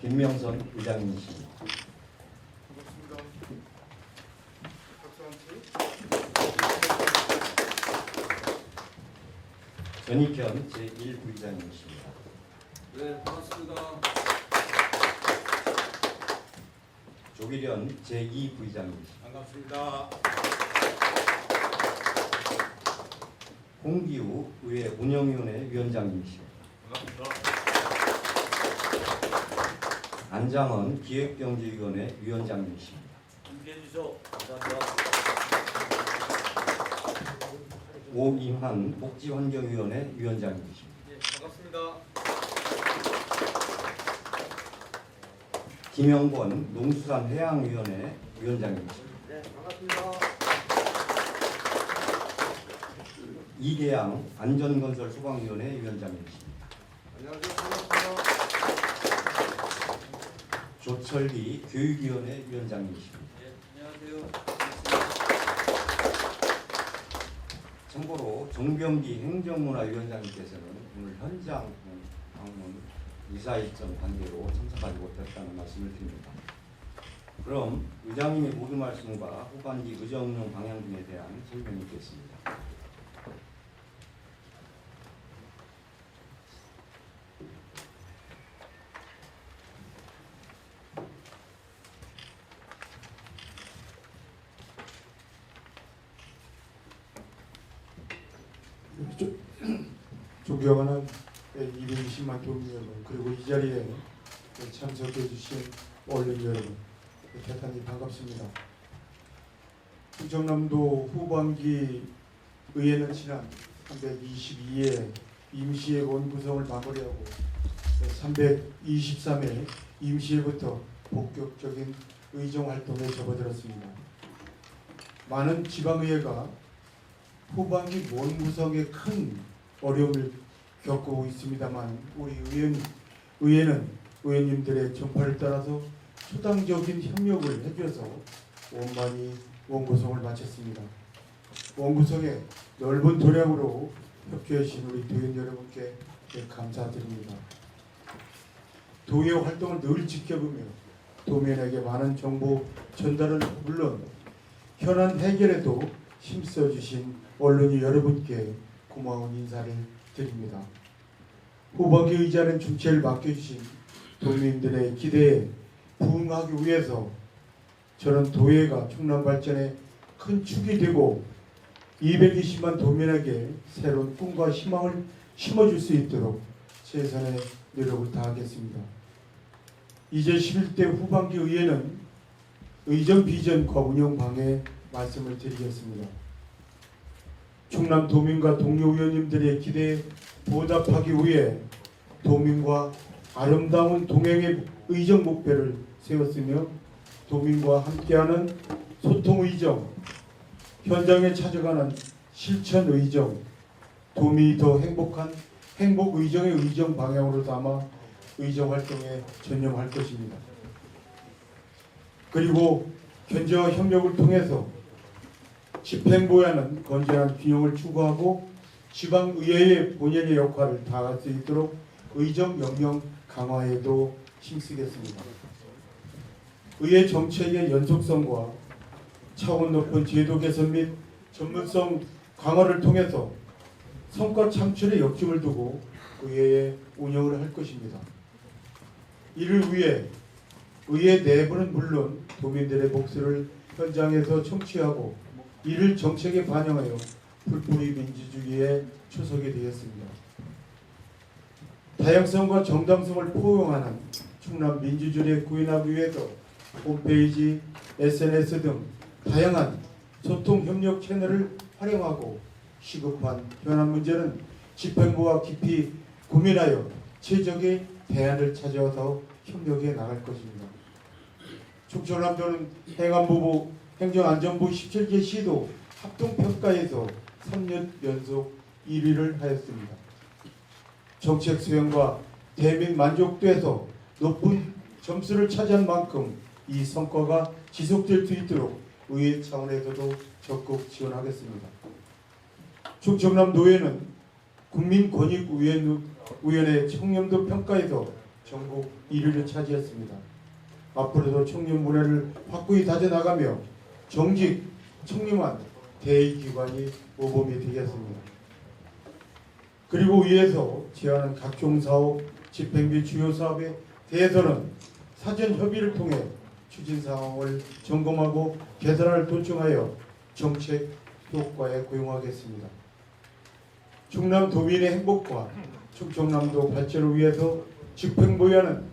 김명선 의장님이십니다. 반갑습니다. 박수 전익현 제1부의장님이십니다. 네, 반갑습니다. 조기련 제2부의장님이십니다. 반갑습니다. 홍기우 의회 운영위원회 위원장님이십니다. 안장원 기획경제위원회 위원장님이십니다. 함께해 주셔 감사합니다. 오임환 복지환경위원회 위원장님이십니다. 예, 반갑습니다. 김영권 농수산해양위원회 위원장님이십니다. 네, 반갑습니다. 이계양 안전건설 소방위원회 위원장님이십니다. 안녕하세요. 반갑습니다. 조철기 교육위원회 위원장님이십니다. 예, 안녕하세요. 참고로 정병기 행정문화위원장님께서는 오늘 현장 방문 이사 일정 관계로 참석하지 못했다는 말씀을 드립니다. 그럼 의장님의 모든 말씀과 후반기 의정운영 방향 등에 대한 설명이 있겠습니다. 존경하는 220만 도민 여러분 그리고 이 자리에 참석해 주신 언론 여러분 대단히 반갑습니다. 충청남도 후반기 의회는 지난 322회 임시회 원구성을 마무리하고 323회 임시회부터 본격적인 의정 활동에 접어들었습니다. 많은 지방의회가 후반기 원구성에 큰 어려움을 겪고 있습니다만 우리 의원, 의회는 의원님들의 전파를 따라서 수당적인 협력을 해줘서 원만히 원구성을 마쳤습니다. 원구성의 넓은 도량으로 협조해 주신 우리 도연 여러분께 네, 감사드립니다. 도의 활동을 늘 지켜보며 도민에게 많은 정보 전달은 물론 현안 해결에도 힘써 주신 언론이 여러분께 고마운 인사를 드립니다. 후반기 의자는 주체를 맡겨주신 도민들의 기대에 부응하기 위해서 저는 도예가 충남 발전에 큰 축이 되고 220만 도민에게 새로운 꿈과 희망을 심어줄 수 있도록 최선의 노력을 다하겠습니다. 이제 11대 후반기 의회는 의정 비전과 운영 방해 말씀을 드리겠습니다. 충남 도민과 동료 의원님들의 기대에 보답하기 위해 도민과 아름다운 동행의 의정 목표를 세웠으며 도민과 함께하는 소통 의정, 현장에 찾아가는 실천 의정, 도민이 더 행복한 행복 의정의 의정 방향으로 담아 의정 활동에 전념할 것입니다. 그리고 견제와 협력을 통해서 집행부와는 건전한 균형을 추구하고 지방의회의 본연의 역할을 다할 수 있도록 의정 역량 강화에도 힘쓰겠습니다. 의회 정책의 연속성과 차원 높은 제도 개선 및 전문성 강화를 통해서 성과 창출의 역점을 두고 의회의 운영을 할 것입니다. 이를 위해 의회 내부는 물론 도민들의 목소리를 현장에서 청취하고 이를 정책에 반영하여 풀뿌리 민주주의의 초석이 되었습니다. 다양성과 정당성을 포용하는 충남 민주주의를 구현하기 위해서 홈페이지, SNS 등 다양한 소통 협력 채널을 활용하고 시급한 현안 문제는 집행부와 깊이 고민하여 최적의 대안을 찾아서 협력해 나갈 것입니다. 충청남도는 행안부부 행정안전부 17개 시도 합동평가에서 3년 연속 1위를 하였습니다. 정책 수행과 대민 만족도에서 높은 점수를 차지한 만큼 이 성과가 지속될 수 있도록 의회 차원에서도 적극 지원하겠습니다. 충청남 노회는 국민권익위원회 청렴도 평가에서 전국 1위를 차지했습니다. 앞으로도 청년 문화를 확고히 다져나가며 정직, 청렴한 대의기관이 모범이 되겠습니다. 그리고 위에서 제안한 각종 사업, 집행비 주요 사업에 대해서는 사전 협의를 통해 추진 상황을 점검하고 개선을 도청하여 정책 효과에 고용하겠습니다. 충남 도민의 행복과 충청남도 발전을 위해서 집행부여하는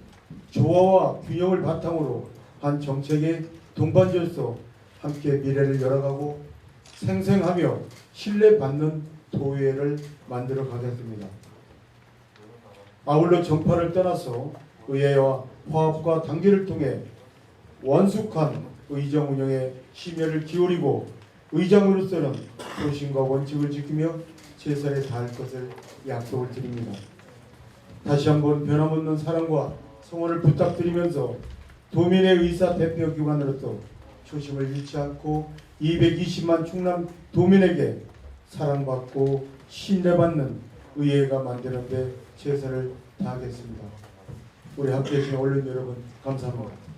조화와 균형을 바탕으로 한 정책의 동반자로서 함께 미래를 열어가고 생생하며 신뢰받는 도의회를 만들어 가겠습니다. 아울러 정파를 떠나서 의회와 화합과 단계를 통해 원숙한 의정 운영에 심혈을 기울이고 의장으로서는 소신과 원칙을 지키며 최선에 다할 것을 약속을 드립니다. 다시 한번 변함없는 사랑과 성원을 부탁드리면서 도민의 의사 대표 기관으로서 초심을 잃지 않고 220만 충남 도민에게 사랑받고 신뢰받는 의회가 만드는 데 최선을 다하겠습니다. 우리 함께 해 주신 언론 여러분 감사합니다.